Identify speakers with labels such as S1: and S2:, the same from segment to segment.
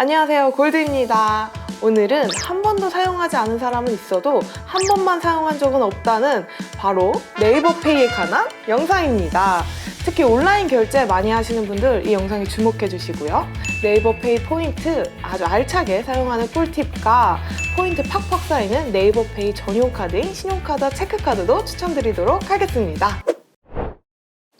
S1: 안녕하세요 골드입니다. 오늘은 한 번도 사용하지 않은 사람은 있어도 한 번만 사용한 적은 없다는 바로 네이버 페이에 관한 영상입니다. 특히 온라인 결제 많이 하시는 분들 이 영상에 주목해 주시고요. 네이버 페이 포인트 아주 알차게 사용하는 꿀팁과 포인트 팍팍 쌓이는 네이버 페이 전용 카드인 신용카드, 체크카드도 추천드리도록 하겠습니다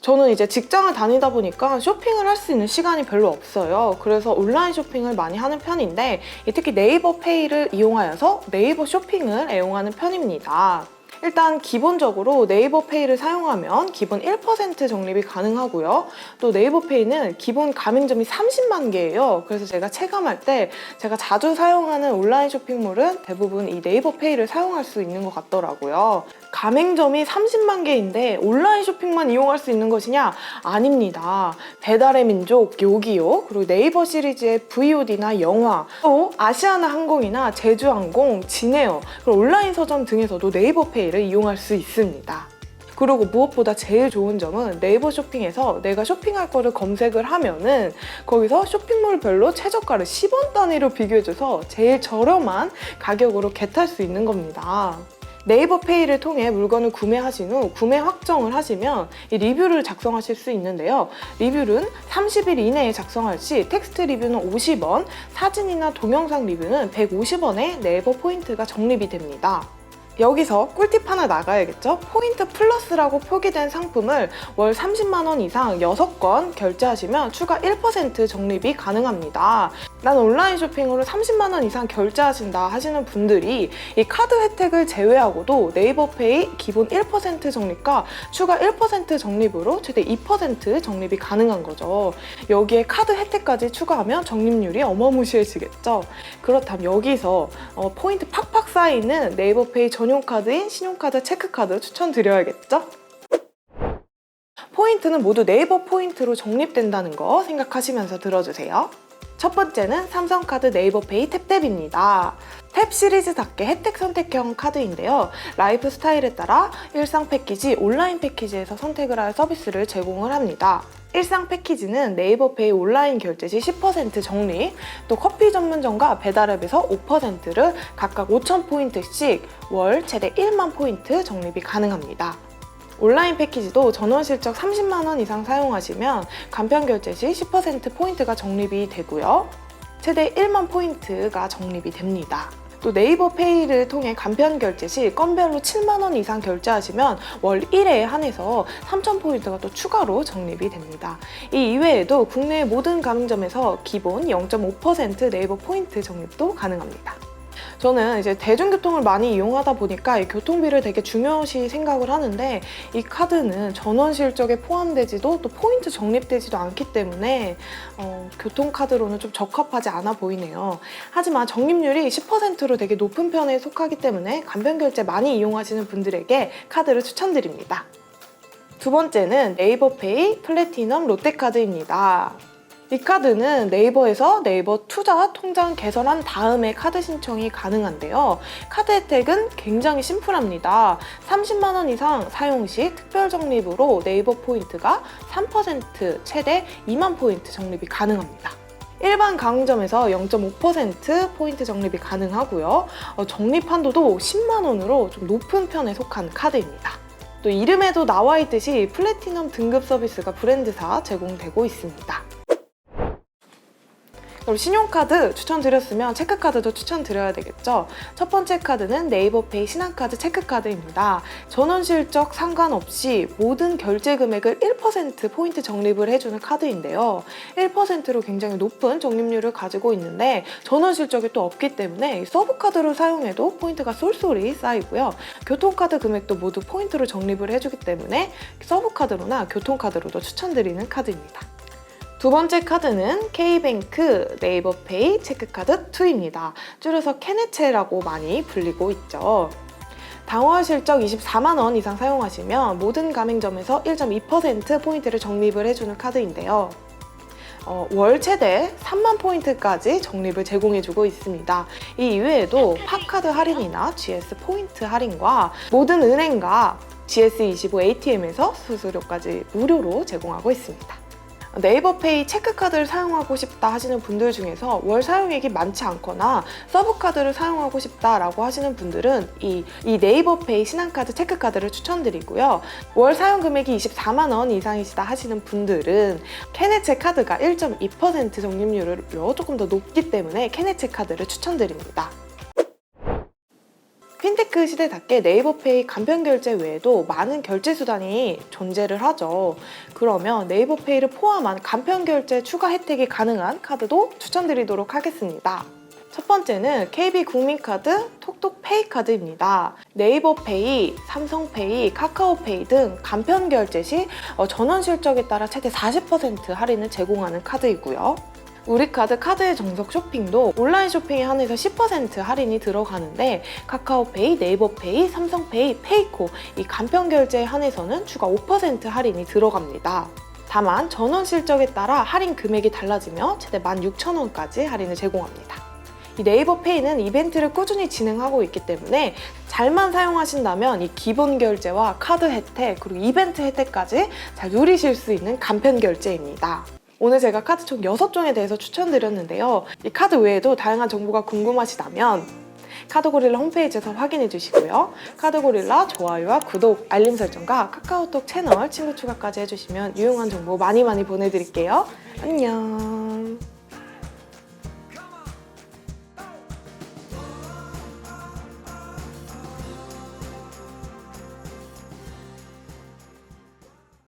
S1: 저는 이제 직장을 다니다 보니까 쇼핑을 할 수 있는 시간이 별로 없어요. 그래서 온라인 쇼핑을 많이 하는 편인데 특히 네이버 페이를 이용하여서 네이버 쇼핑을 애용하는 편입니다. 일단 기본적으로 네이버 페이를 사용하면 기본 1% 적립이 가능하고요. 또 네이버 페이는 기본 가맹점이 30만 개예요. 그래서 제가 체감할 때 제가 자주 사용하는 온라인 쇼핑몰은 대부분 이 네이버 페이를 사용할 수 있는 것 같더라고요. 가맹점이 30만 개인데 온라인 쇼핑만 이용할 수 있는 것이냐? 아닙니다. 배달의 민족, 요기요, 그리고 네이버 시리즈의 VOD나 영화, 또 아시아나 항공이나 제주항공, 진에어, 그리고 온라인 서점 등에서도 네이버 페이 를 이용할 수 있습니다. 그리고 무엇보다 제일 좋은 점은 네이버 쇼핑에서 내가 쇼핑할 거를 검색을 하면은 거기서 쇼핑몰별로 최저가를 10원 단위로 비교해줘서 제일 저렴한 가격으로 겟할 수 있는 겁니다. 네이버 페이를 통해 물건을 구매하신 후 구매 확정을 하시면 이 리뷰를 작성하실 수 있는데요. 리뷰는 30일 이내에 작성할 시 텍스트 리뷰는 50원, 사진이나 동영상 리뷰는 150원의 네이버 포인트가 적립이 됩니다. 여기서 꿀팁 하나 나가야겠죠? 포인트 플러스라고 표기된 상품을 월 30만 원 이상 6건 결제하시면 추가 1% 적립이 가능합니다. 난 온라인 쇼핑으로 30만 원 이상 결제하신다 하시는 분들이 이 카드 혜택을 제외하고도 네이버페이 기본 1% 적립과 추가 1% 적립으로 최대 2% 적립이 가능한 거죠. 여기에 카드 혜택까지 추가하면 적립률이 어마무시해지겠죠. 그렇다면 여기서 어, 포인트 팍팍 쌓이는 네이버페이 전용 카드인 신용카드, 체크카드 추천드려야겠죠? 포인트는 모두 네이버 포인트로 적립된다는 거 생각하시면서 들어주세요. 첫 번째는 삼성카드 네이버페이 탭탭입니다. 탭 시리즈답게 혜택 선택형 카드인데요. 라이프 스타일에 따라 일상 패키지, 온라인 패키지에서 선택을 할 서비스를 제공을 합니다. 일상 패키지는 네이버페이 온라인 결제 시 10% 적립, 또 커피 전문점과 배달앱에서 5%를 각각 5,000포인트씩 월 최대 1만 포인트 적립이 가능합니다. 온라인 패키지도 전원 실적 30만 원 이상 사용하시면 간편 결제 시 10% 포인트가 적립이 되고요. 최대 1만 포인트가 적립이 됩니다. 또 네이버 페이를 통해 간편 결제 시 건별로 7만 원 이상 결제하시면 월 1회에 한해서 3,000 포인트가 또 추가로 적립이 됩니다. 이 이외에도 국내 모든 가맹점에서 기본 0.5% 네이버 포인트 적립도 가능합니다. 저는 이제 대중교통을 많이 이용하다 보니까 이 교통비를 되게 중요시 생각을 하는데 이 카드는 전원 실적에 포함되지도 또 포인트 적립되지도 않기 때문에 어, 교통카드로는 좀 적합하지 않아 보이네요. 하지만 적립률이 10%로 되게 높은 편에 속하기 때문에 간편 결제 많이 이용하시는 분들에게 카드를 추천드립니다. 두 번째는 네이버페이 플래티넘 롯데카드입니다. 이 카드는 네이버에서 네이버 투자 통장 개설한 다음에 카드 신청이 가능한데요. 카드 혜택은 굉장히 심플합니다. 30만 원 이상 사용 시 특별 적립으로 네이버 포인트가 3% 최대 2만 포인트 적립이 가능합니다. 일반 가맹점에서 0.5% 포인트 적립이 가능하고요. 어, 적립 한도도 10만 원으로 좀 높은 편에 속한 카드입니다. 또 이름에도 나와 있듯이 플래티넘 등급 서비스가 브랜드사 제공되고 있습니다. 그럼 신용카드 추천드렸으면 체크카드도 추천드려야 되겠죠? 첫 번째 카드는 네이버페이 신한카드 체크카드입니다. 전원 실적 상관없이 모든 결제 금액을 1% 포인트 적립을 해주는 카드인데요. 1%로 굉장히 높은 적립률을 가지고 있는데 전원 실적이 또 없기 때문에 서브카드로 사용해도 포인트가 쏠쏠히 쌓이고요. 교통카드 금액도 모두 포인트로 적립을 해주기 때문에 서브카드로나 교통카드로도 추천드리는 카드입니다. 두 번째 카드는 K뱅크 네이버페이 체크카드 2입니다. 줄여서 케네체라고 많이 불리고 있죠. 당월 실적 24만 원 이상 사용하시면 모든 가맹점에서 1.2% 포인트를 적립을 해주는 카드인데요. 어, 월 최대 3만 포인트까지 적립을 제공해주고 있습니다. 이 이외에도 팝카드 할인이나 GS 포인트 할인과 모든 은행과 GS25 ATM에서 수수료까지 무료로 제공하고 있습니다. 네이버페이 체크카드를 사용하고 싶다 하시는 분들 중에서 월 사용액이 많지 않거나 서브카드를 사용하고 싶다라고 하시는 분들은 이, 이 네이버페이 신한카드 체크카드를 추천드리고요. 월 사용 금액이 24만 원 이상이시다 하시는 분들은 케네체 카드가 1.2% 적립률로 조금 더 높기 때문에 케네체 카드를 추천드립니다. 핀테크 시대답게 네이버페이 간편 결제 외에도 많은 결제 수단이 존재를 하죠. 그러면 네이버페이를 포함한 간편 결제 추가 혜택이 가능한 카드도 추천드리도록 하겠습니다. 첫 번째는 KB 국민카드 톡톡페이 카드입니다. 네이버페이, 삼성페이, 카카오페이 등 간편 결제 시 어, 전원 실적에 따라 최대 40% 할인을 제공하는 카드이고요. 우리카드 카드의 정석 쇼핑도 온라인 쇼핑에 한해서 10% 할인이 들어가는데 카카오페이, 네이버페이, 삼성페이, 페이코 이 간편 결제에 한해서는 추가 5% 할인이 들어갑니다. 다만 전원 실적에 따라 할인 금액이 달라지며 최대 16,000원까지 할인을 제공합니다. 이 네이버 페이는 이벤트를 꾸준히 진행하고 있기 때문에 잘만 사용하신다면 이 기본 결제와 카드 혜택 그리고 이벤트 혜택까지 잘 누리실 수 있는 간편 결제입니다. 오늘 제가 카드 총 6종에 대해서 추천드렸는데요. 이 카드 외에도 다양한 정보가 궁금하시다면 카드고릴라 홈페이지에서 확인해 주시고요. 카드고릴라 좋아요와 구독, 알림 설정과 카카오톡 채널 친구 추가까지 해주시면 유용한 정보 많이 많이 보내드릴게요. 안녕.